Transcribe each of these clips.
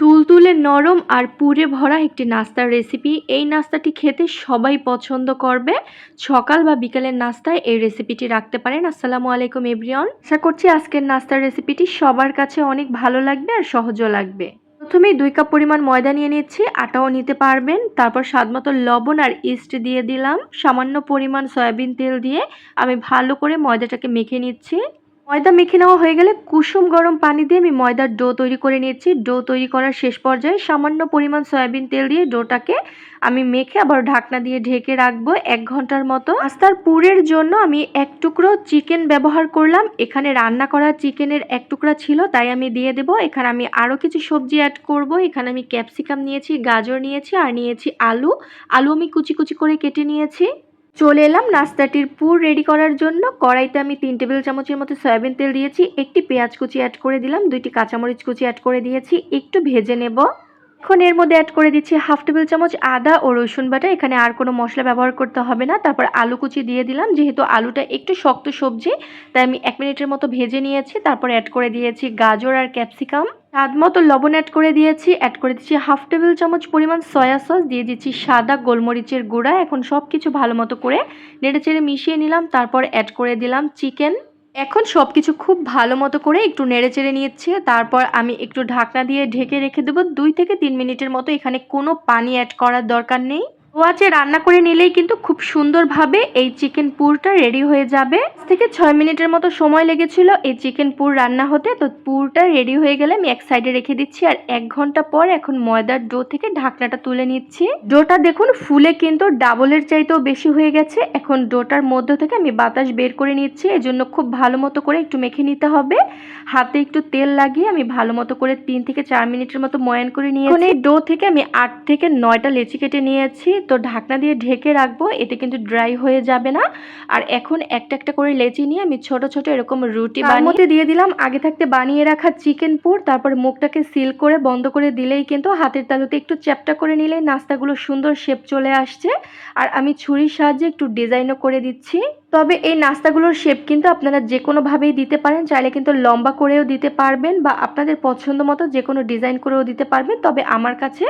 তুলতুলে নরম আর পুরে ভরা একটি নাস্তার রেসিপি এই নাস্তাটি খেতে সবাই পছন্দ করবে। সকাল বা বিকালের নাস্তায় এই রেসিপিটি রাখতে পারেন। আসসালামু আলাইকুম, এভরিওয়ান। আশা করছি আজকের নাস্তার রেসিপিটি সবার কাছে অনেক ভালো লাগবে আর সহজও লাগবে। প্রথমেই দুই কাপ পরিমাণ ময়দা নিয়ে নিচ্ছি, আটাও নিতে পারবেন। তারপর স্বাদমতো লবণ আর ইস্ট দিয়ে দিলাম। সামান্য পরিমাণ সয়াবিন তেল দিয়ে আমি ভালো করে ময়দাটাকে মেখে নিচ্ছি। ময়দা মেখে নেওয়া হয়ে গেলে কুসুম গরম পানি দিয়ে আমি ময়দার ডো তৈরি করে নিয়েছি। ডো তৈরি করার শেষ পর্যায়ে সামান্য পরিমাণ সয়াবিন তেল দিয়ে ডোটাকে আমি মেখে আবার ঢাকনা দিয়ে ঢেকে রাখব এক ঘণ্টার মতো। আস্তার পুরের জন্য আমি এক টুকরো চিকেন ব্যবহার করলাম। এখানে রান্না করা চিকেনের এক টুকরা ছিল, তাই আমি দিয়ে দেব। এখানে আমি আরও কিছু সবজি অ্যাড করব। এখানে আমি ক্যাপসিকাম নিয়েছি, গাজর নিয়েছি, আর নিয়েছি আলু। আলু আমি কুচি কুচি করে কেটে নিয়েছি। চলে এলাম নাস্তাটির পুর রেডি করার জন্য। কড়াইতে আমি তিন টেবিল চামচের মতো সয়াবিন তেল দিয়েছি, একটি পেঁয়াজ কুচি অ্যাড করে দিলাম, দুইটি কাঁচামরিচ কুচি অ্যাড করে দিয়েছি, একটু ভেজে নেব। এখন এর মধ্যে অ্যাড করে দিচ্ছি হাফ টেবিল চামচ আদা ও রসুন বাটা, এখানে আর কোনো মশলা ব্যবহার করতে হবে না। তারপর আলু কুচি দিয়ে দিলাম, যেহেতু আলুটা একটু শক্ত সবজি, তাই আমি এক মিনিটের মতো ভেজে নিয়েছি। তারপর অ্যাড করে দিয়েছি গাজর আর ক্যাপসিকাম স্বাদ মতো লবণ অ্যাড করে দিয়েছি অ্যাড করে দিচ্ছি হাফ টেবিল চামচ পরিমাণ সয়া সস দিয়ে দিচ্ছি সাদা গোলমরিচের গুঁড়া। এখন সব কিছু ভালো মতো করে নেড়ে চেড়ে মিশিয়ে নিলাম, তারপর অ্যাড করে দিলাম চিকেন এখন সব কিছু খুব ভালো মতো করে একটু নেড়ে চেড়ে নিচ্ছে, তারপর আমি একটু ঢাকনা দিয়ে ঢেকে রেখে দেবো। দুই থেকে তিন মিনিটের মতো এখানে কোনো পানি অ্যাড করার দরকার নেই। ও আছে, রান্না করে নিলেই কিন্তু খুব সুন্দরভাবে এই চিকেন পুরটা রেডি হয়ে যাবে। থেকে ছয় মিনিটের মতো সময় লেগেছিল এই চিকেন পুর রান্না হতে, তো পুরটা রেডি হয়ে গেলে আমি এক সাইডে রেখে দিচ্ছি আর এক ঘণ্টা পর এখন ময়দার ডো থেকে ঢাকনাটা তুলে নিচ্ছি। ডোটা দেখুন ফুলে কিন্তু ডাবলের চাইতেও বেশি হয়ে গেছে। এখন ডোটার মধ্য থেকে আমি বাতাস বের করে নিচ্ছি এই জন্য খুব ভালো মতো করে একটু মেখে নিতে হবে। হাতে একটু তেল লাগিয়ে আমি ভালো মতো করে তিন থেকে চার মিনিটের মতো ময়ান করে নিয়ে এই ডো থেকে আমি আট থেকে নয়টা লেচি কেটে নিয়েছি। তো ঢাকনা দিয়ে ঢেকে রাখব এতে কিন্তু ড্রাই হয়ে যাবে না। আর এখন একটা একটা করে লেচি নিয়ে আমি ছোট ছোট এরকম রুটি বানিয়ে দিয়ে দিলাম আগে থাকতে বানিয়ে রাখা চিকেন পুর তারপর মুখটাকে সিল করে বন্ধ করে দিলেই কিন্তু হাতের তালুতে একটু চ্যাপটা করে নিলেই নাস্তাগুলো সুন্দর শেপ চলে আসছে। আর আমি ছুরির সাহায্যে একটু ডিজাইনও করে দিচ্ছি। তবে এই নাস্তাগুলোর শেপ কিন্তু আপনারা যে কোনোভাবেই দিতে পারেন। চাইলে কিন্তু লম্বা করেও দিতে পারবেন বা আপনাদের পছন্দ মতো যে কোনো ডিজাইন করেও দিতে পারবেন। তবে আমার কাছে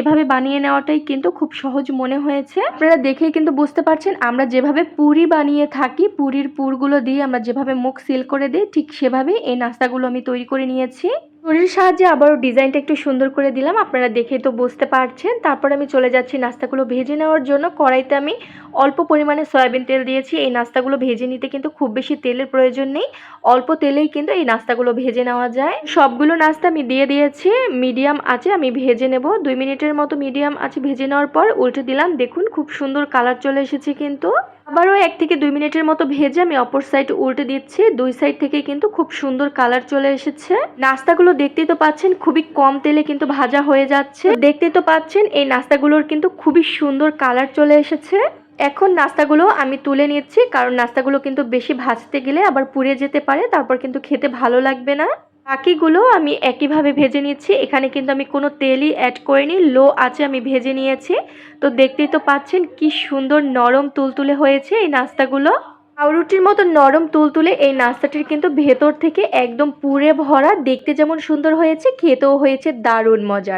এভাবে বানিয়ে নেওয়াটাই কিন্তু খুব সহজ মনে হয়েছে। আপনারা দেখেই কিন্তু বুঝতে পারছেন, আমরা যেভাবে পুরি বানিয়ে থাকি, পুরির পুরগুলো দিয়ে আমরা যেভাবে মুখ সিল করে দিই, ঠিক সেভাবেই এই নাস্তাগুলো আমি তৈরি করে নিয়েছি। ছুরির সাহায্যে আবারও ডিজাইনটা একটু সুন্দর করে দিলাম। আপনারা দেখেই তো বুঝতে পারছেন। তারপর আমি চলে যাচ্ছি নাস্তাগুলো ভেজে নেওয়ার জন্য। কড়াইতে আমি অল্প পরিমাণে সয়াবিন তেল দিয়েছি। এই নাস্তাগুলো ভেজে নিতে কিন্তু খুব বেশি তেলের প্রয়োজন নেই। অল্প তেলেই কিন্তু এই নাস্তাগুলো ভেজে নেওয়া যায়। সবগুলো নাস্তা আমি দিয়ে দিয়েছি। মিডিয়াম আছে আমি ভেজে নেব। দুই মিনিটের মতো মিডিয়াম আছে ভেজে নেওয়ার পর উল্টে দিলাম। দেখুন, খুব সুন্দর কালার চলে এসেছে কিন্তু। আবারও এক থেকে দুই মিনিটের মতো ভেজে আমি অপর সাইড উল্টে দিচ্ছি। দুই সাইড থেকে কিন্তু খুব সুন্দর কালার চলে এসেছে। নাস্তাগুলো দেখতেই তো পাচ্ছেন, খুবই কম তেলে কিন্তু ভাজা হয়ে যাচ্ছে। দেখতেই তো পাচ্ছেন, এই নাস্তাগুলোর কিন্তু খুবই সুন্দর কালার চলে এসেছে। এখন নাস্তাগুলো আমি তুলে নিচ্ছি, কারণ নাস্তাগুলো কিন্তু বেশি ভাজতে গেলে আবার পুড়ে যেতে পারে, তারপর কিন্তু খেতে ভালো লাগবে না। বাকিগুলো আমি একইভাবে ভেজে নিচ্ছি। এখানে কিন্তু আমি কোনো তেলই অ্যাড করিনি, লো আছে আমি ভেজে নিয়েছি। তো দেখতেই তো পাচ্ছেন কি সুন্দর নরম তুলতুলে হয়েছে এই নাস্তাগুলো। পাউরুটির মতো নরম তুলতুলে এই নাস্তাটির কিন্তু ভেতর থেকে একদম পুরে ভরা, দেখতে যেমন সুন্দর হয়েছে, খেতেও হয়েছে দারুণ মজার।